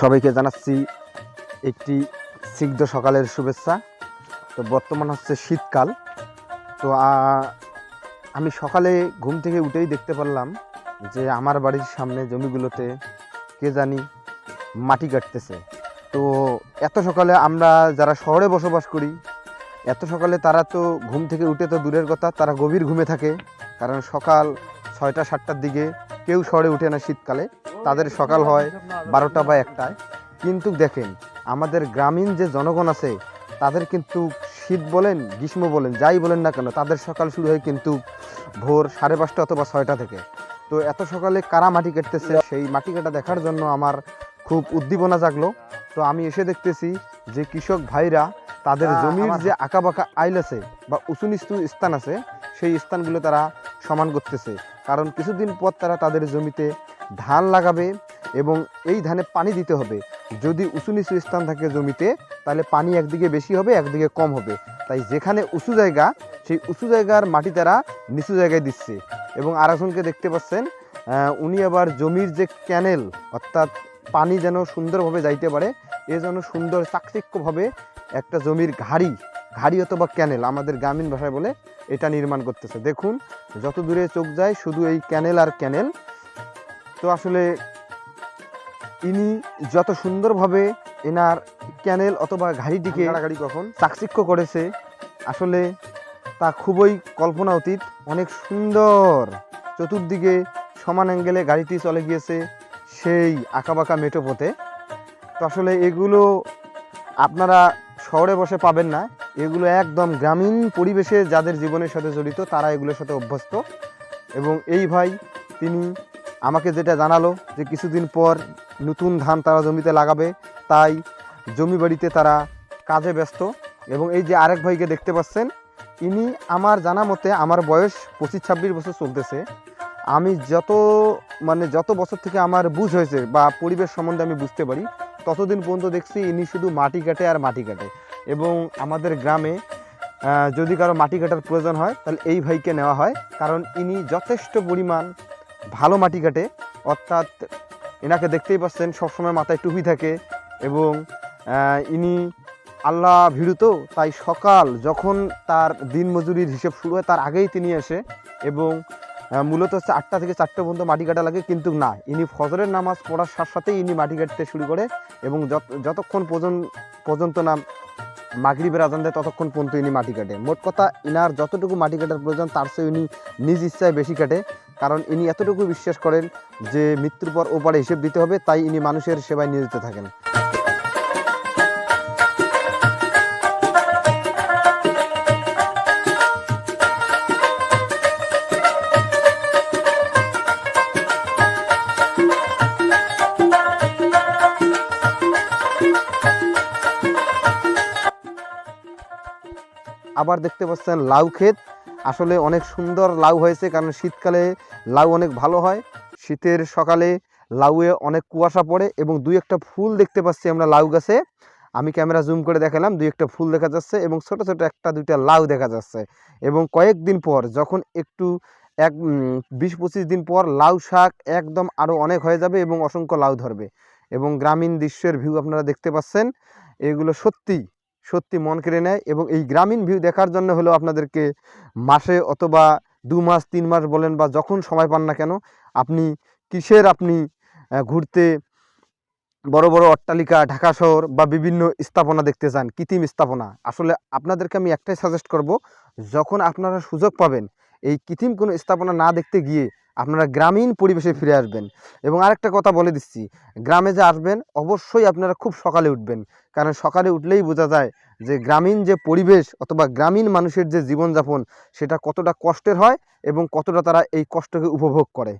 সবাইকে জানাচ্ছি একটি সিগ্ধ সকালের শুভেচ্ছা। তো বর্তমান হচ্ছে শীতকাল। তো আমি সকালে ঘুম থেকে উঠেই দেখতে পারলাম যে আমার বাড়ির সামনে জমিগুলোতে কে জানি মাটি কাটতেছে। তো, এত সকালে আমরা যারা শহরে বসবাস করি, এত সকালে তারা তো ঘুম থেকে উঠে তো দূরের কথা, তারা গভীর ঘুমে থাকে। কারণ সকাল ছয়টা, সাতটার দিকে কেউ শহরে উঠে না শীতকালে। তাদের সকাল হয় বারোটা বা একটায়। কিন্তু দেখেন আমাদের গ্রামীণ যে জনগণ আছে তাদের কিন্তু শীত বলেন গ্রীষ্ম বলেন যাই বলেন না কেন তাদের সকাল শুরু হয় কিন্তু ভোর সাড়ে পাঁচটা অথবা ছয়টা থেকে। তো এত সকালে কারা মাটি কাটতেছে? সেই মাটি কাটা দেখার জন্য আমার খুব উদ্দীপনা জাগলো। তো আমি এসে দেখতেছি যে কৃষক ভাইরা তাদের জমির যে আঁকাবাঁকা আইল আছে বা উঁচু নিচু স্থান আছে সেই স্থানগুলো তারা সমান করতেছে। কারণ কিছুদিন পর তারা তাদের জমিতে ধান লাগাবে এবং এই ধানে পানি দিতে হবে। যদি উঁচু নিচু স্থান থাকে জমিতে, তাহলে পানি একদিকে বেশি হবে, একদিকে কম হবে। তাই যেখানে উঁচু জায়গা, সেই উঁচু জায়গার মাটি তারা নিচু জায়গায় দিচ্ছে। এবং আরেকজনকে দেখতে পাচ্ছেন উনি আবার জমির যে ক্যানেল, অর্থাৎ পানি যেন সুন্দরভাবে যাইতে পারে, এ যেন সুন্দর চাকচিক্যভাবে একটা জমির ঘাড়ি ঘাড়ি অথবা ক্যানেল, আমাদের গ্রামীণ ভাষায় বলে এটা নির্মাণ করতেছে। দেখুন, যত দূরে চোখ যায়, শুধু এই ক্যানেল আর ক্যানেল তো আসলে ইনি যত সুন্দরভাবে এনার ক্যানেল অথবা ঘাড়িটিকে গাড়ি কখন? চাকচিক্য করেছে আসলে তা খুবই কল্পনা অতীত অনেক সুন্দর চতুর্দিকে সমান অ্যাঙ্গেলে গাড়িটি চলে গিয়েছে সেই আঁকাবাঁকা মেটো পথে। তো আসলে এগুলো আপনারা শহরে বসে পাবেন না। এগুলো একদম গ্রামীণ পরিবেশে যাদের জীবনের সাথে জড়িত তারা এগুলোর সাথে অভ্যস্ত। এবং এই ভাই তিনি আমাকে যেটা জানালো যে কিছুদিন পর নতুন ধান তারা জমিতে লাগাবে, তাই জমি বাড়িতে তারা কাজে ব্যস্ত। এবং এই যে আরেক ভাইকে দেখতে পাচ্ছেন, ইনি আমার জানা মতে আমার বয়স পঁচিশ ছাব্বিশ বছর চলতেছে। আমি যত মানে যত বছর থেকে আমার বুঝ হয়েছে বা পরিবেশ সম্বন্ধে আমি বুঝতে পারি, ততদিন পর্যন্ত দেখছি ইনি শুধু মাটি কাটে আর মাটি কাটে। এবং আমাদের গ্রামে যদি কারও মাটি কাটার প্রয়োজন হয়, তাহলে এই ভাইকে নেওয়া হয়। কারণ ইনি যথেষ্ট পরিমাণ ভালো মাটি কাটে। অর্থাৎ এনাকে দেখতেই পাচ্ছেন, সবসময় মাথায় টুপি থাকে এবং ইনি আল্লাহ ভিড়ু তো, তাই সকাল যখন তার দিন মজুরির হিসেব শুরু হয়, তার আগেই তিনি আসে এবং মূলত হচ্ছে আটটা থেকে চারটে পর্যন্ত মাটি কাটা লাগে, কিন্তু না, ইনি ফজরের নামাজ পড়ার সাথে সাথেই ইনি মাটি কাটতে শুরু করে এবং যত- যতক্ষণ পর্যন্ত পর্যন্ত না মাগরিবের আজান দেয়, ততক্ষণ পর্যন্ত ইনি মাটি কাটে। মোট কথা, ইনার যতটুকু মাটি কাটার প্রয়োজন, তার চেয়ে ইনি নিজ ইচ্ছায় বেশি কাটে। কারণ ইনি এতটুকু বিশ্বাস করেন যে মৃত্যুর পর ওপারে হিসেব দিতে হবে, তাই ইনি মানুষের সেবায় নিয়োজিত থাকেন। আবার দেখতে পাচ্ছেন লাউ ক্ষেত। আসলে অনেক সুন্দর লাউ হয়েছে, কারণ শীতকালে লাউ অনেক ভালো হয়। শীতের সকালে লাউয়ে অনেক কুয়াশা পড়ে এবং দুই একটা ফুল দেখতে পাচ্ছি আমরা লাউ গাছে। আমি ক্যামেরা জুম করে দেখালাম, দুই একটা ফুল দেখা যাচ্ছে এবং ছোট ছোট একটা দুইটা লাউ দেখা যাচ্ছে। এবং কয়েকদিন পর, যখন একটু এক বিশ পঁচিশ দিন পর লাউ শাক একদম আরও অনেক হয়ে যাবে এবং অসংখ্য লাউ ধরবে। এবং গ্রামীণ দৃশ্যের ভিউ আপনারা দেখতে পাচ্ছেন, এগুলো সত্যি সত্যি মন কেড়ে নেয় এবং এই গ্রামীণ ভিউ দেখার জন্য হলেও আপনাদেরকে মাসে অথবা দু মাস, তিন মাস বলেন বা যখন সময় পান না কেন, আপনি কিসের আপনি ঘুরতে বড় বড় অট্টালিকা, ঢাকা শহর বা বিভিন্ন স্থাপনা দেখতে চান, কৃত্রিম স্থাপনা, আসলে আপনাদেরকে আমি একটাই সাজেস্ট করব, যখন আপনারা সুযোগ পাবেন, এই কৃত্রিম কোনো স্থাপনা না দেখতে গিয়ে আপনারা গ্রামীণ পরিবেশে ফিরে আসবেন। এবং আরেকটা কথা বলে দিচ্ছি, গ্রামে যে আসবেন, অবশ্যই আপনারা খুব সকালে উঠবেন। কারণ সকালে উঠলেই বোঝা যায় যে গ্রামীণ যে পরিবেশ অথবা গ্রামীণ মানুষের যে জীবনযাপন, সেটা কতটা কষ্টের হয় এবং কতটা তারা এই কষ্টকে উপভোগ করে।